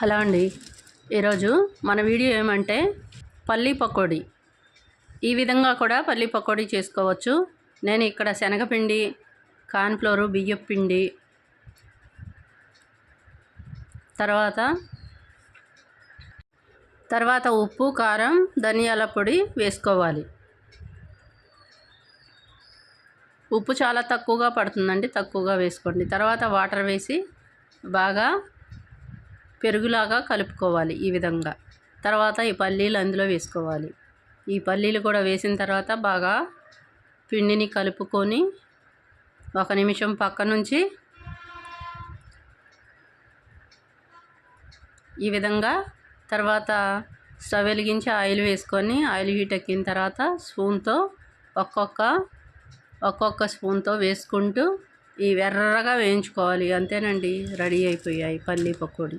Hello అండి. ఈరోజు మన వీడియో ఏమంటే పల్లీ పకోడీ. ఈ విధంగా కూడా పల్లీ పకోడీ చేసుకోవచ్చు. నేను ఇక్కడ శనగపిండి కార్న్ఫ్లోరు బియ్యం పిండి తర్వాత తర్వాత ఉప్పు కారం ధనియాల పొడి వేసుకోవాలి. ఉప్పు చాలా తక్కువగా పడుతుందండి తక్కువగా వేసుకోండి. తర్వాత వాటర్ వేసి బాగా పెరుగులాగా కలుపుకోవాలి ఈ విధంగా. తర్వాత ఈ పల్లీలు అందులో వేసుకోవాలి. ఈ పల్లీలు కూడా వేసిన తర్వాత బాగా పిండిని కలుపుకొని ఒక నిమిషం పక్క నుంచి ఈ విధంగా తర్వాత స్టవ్ వెలిగించి ఆయిల్ వేసుకొని ఆయిల్ హీట్ ఎక్కిన తర్వాత స్పూన్తో ఒక్కొక్క ఒక్కొక్క స్పూన్తో వేసుకుంటూ ఈ ఎర్రగా వేయించుకోవాలి. అంతేనండి రెడీ అయిపోయాయి పల్లీ పకోడీ.